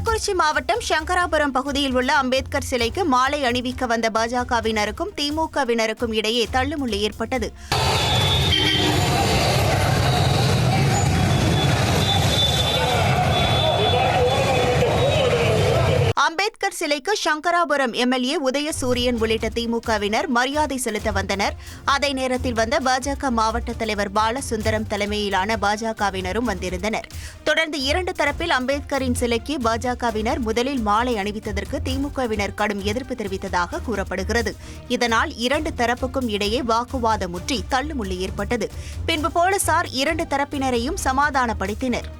கள்ளக்குறிச்சி மாவட்டம் சங்கராபுரம் பகுதியில் உள்ள அம்பேத்கர் சிலைக்கு மாலை அணிவிக்க வந்த பாஜகவினருக்கும் திமுகவினருக்கும் இடையே தள்ளுமுள்ளி ஏற்பட்டது. அம்பேத்கர் சிலைக்கு சங்கராபுரம் எம்எல்ஏ உதயசூரியன் உள்ளிட்ட திமுகவினர் மரியாதை செலுத்த வந்தனர். அதே நேரத்தில் வந்த பாஜக மாவட்ட தலைவர் பாலசுந்தரம் தலைமையிலான பாஜகவினரும் வந்திருந்தனர். தொடர்ந்து இரண்டு தரப்பில் அம்பேத்கரின் சிலைக்கு பாஜகவினர் முதலில் மாலை அணிவித்ததற்கு திமுகவினர் கடும் எதிர்ப்பு தெரிவித்ததாக கூறப்படுகிறது. இதனால் இரண்டு தரப்புக்கும் இடையே வாக்குவாதம் முற்றி தள்ளுமுள்ளு ஏற்பட்டது. பின்பு போலீசார் இரண்டு தரப்பினரையும் சமாதானப்படுத்தினர்.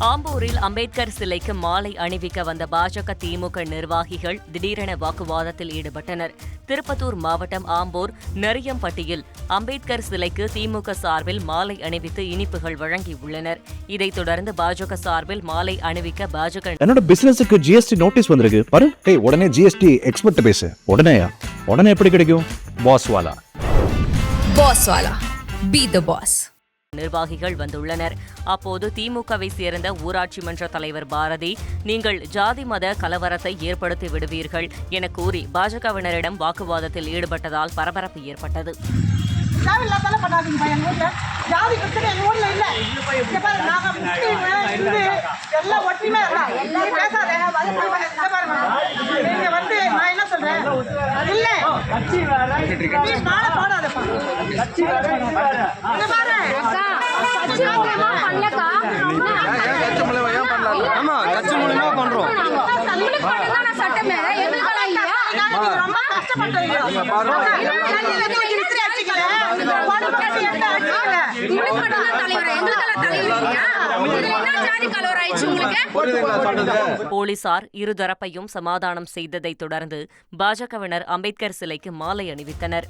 ஆம்பூரில் அம்பேத்கர் சிலைக்கு மாலை அணிவிக்க வந்த பாஜக திமுக நிர்வாகிகள் திடீரென வாக்குவாதத்தில் ஈடுபட்டனர். திருப்பத்தூர் மாவட்டம் ஆம்பூர் நரியம்பட்டியில் அம்பேத்கர் சிலைக்கு திமுக சார்பில் மாலை அணிவித்து இனிப்புகள் வழங்கியுள்ளனர். இதைத் தொடர்ந்து பாஜக சார்பில் மாலை அணிவிக்க பாஜக என்னோட பிசினஸுக்கு ஜிஎஸ்டி நோட்டீஸ் வந்திருக்கு. பாரு ஏய் உடனே ஜிஎஸ்டி எக்ஸ்பர்ட் பேசு. உடனேயா உடனே எப்படி கிடைக்கும்? பாஸ் வாலா. Boss Wala. Be the boss. நிர்வாகிகள் வந்துள்ளனர். அப்போது திமுகவை சேர்ந்த ஊராட்சி மன்ற தலைவர் பாரதி நீங்கள் ஜாதி மத கலவரத்தை ஏற்படுத்தி விடுவீர்கள் என கூறி பாஜகவினரிடம் வாக்குவாதத்தில் ஈடுபட்டதால் பரபரப்பு ஏற்பட்டது. தேவையில்லாதால பண்ணாதீங்கப்பா எங்க ஊர்ல. ஜாதி பிரச்சனை எங்க ஊர்ல இல்ல. இங்க பாரு நாங்க முஸ்லீம் இந்து எல்லாம் ஒற்றுமையா இருக்கலாம் நீ பேசாத இங்க பாருங்க நீங்க வந்து நான் என்ன சொல்றேன்? இல்ல. நீ மாலை போடாதப்பா ஆமா கட்சி பண்றோம் ரொம்ப போலீசார் இருதரப்பையும் சமாதானம் செய்ததைத் தொடர்ந்து பாஜகவினர் அம்பேத்கர் சிலைக்கு மாலை அணிவித்தனர்